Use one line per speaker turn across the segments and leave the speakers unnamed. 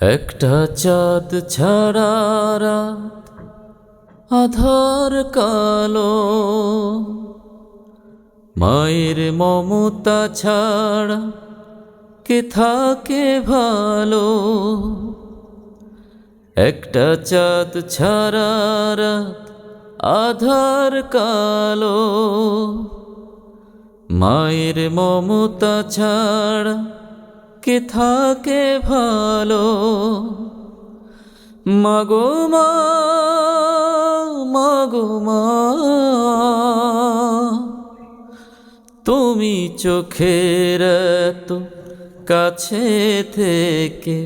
একটা চাঁদ ছাড়া রাত, আধার কালো। মায়ের মমতা ছাড়া কে থাকে ভালো? একটা চাঁদ ছাড়া রাত, আধার কালো। মায়ের মমতা ছাড়া কে থাকে ভালো। মাগো মা মাগো মা, তুমি চোখের তো কাছে থেকে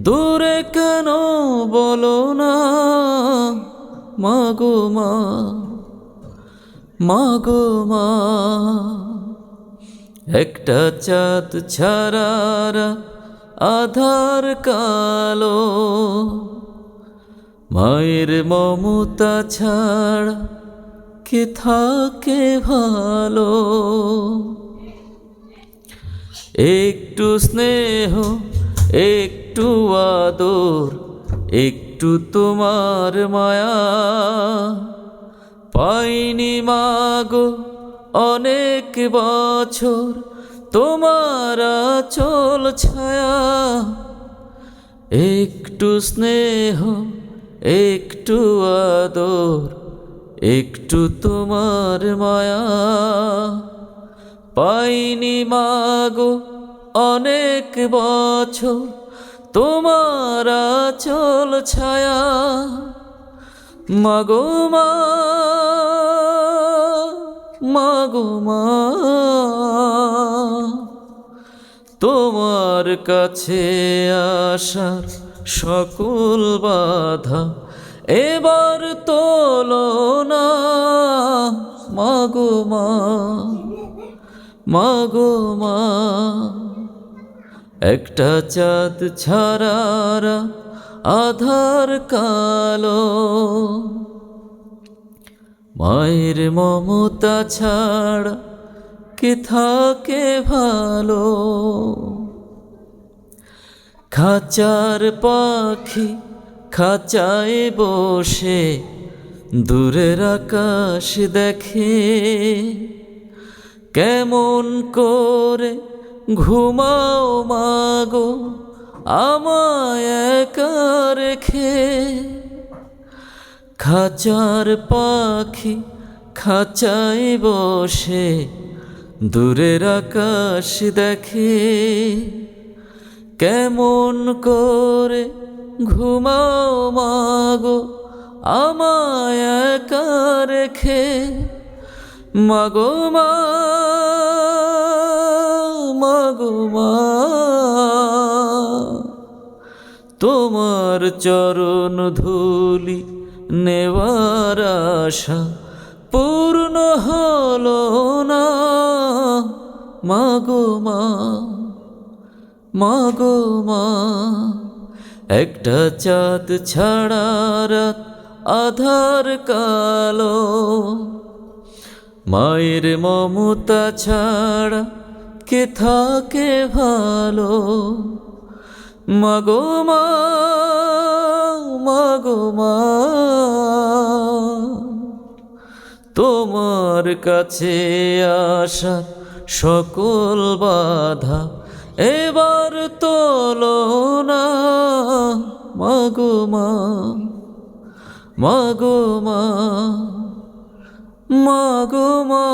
দূরে কেন বলো না? মাগো মা মাগো মা। একটা চাঁদ ছাড়ার আধার কালো। মায়ের মমতা ছাড়া কে থাকে ভালো। একটু স্নেহ, একটু আদর, একটু তোমার মায়া। পাইনি মাগো অনেক বছর তোমার চল ছায়া। একটু স্নেহ, একটু আদর, একটু তোমার মায়া। পাইনি মাগো অনেক বছর তোমার চল ছায়া। মাগো মা মাগো মা তোমার কাছে আসার সকল বাধা এবার তোলো না। মাগো মা মাগো মা একটা চাঁদ ছাড়ারা আধার কালো। মায়ের মমতা ছাড়া কে থাকে ভালো? খাঁচার পাখি খাঁচায় বসে, দূরের আকাশ দেখে। কেমন করে ঘুমাও মাগো আমায় একা রেখে। খাঁচার পাখি খাঁচায় বসে, দূরের আকাশ দেখে। কেমন করে ঘুমাও মাগো, আমায় একা রেখে। মাগো মা মাগো মা, তোমার চরণ ধুলি নেওয়ার আশা পূর্ণ হলো না। মাগো মা মাগো মা, একটা চাঁদ ছাড়া রাত আধার কালো। মায়ের মমতা ছাড়া কে থাকে ভালো। মাগো মা মাগো মা তোমার কাছে আসা সকল বাধা এবার তোলো না। মাগো মা মাগো মা মাগো মা।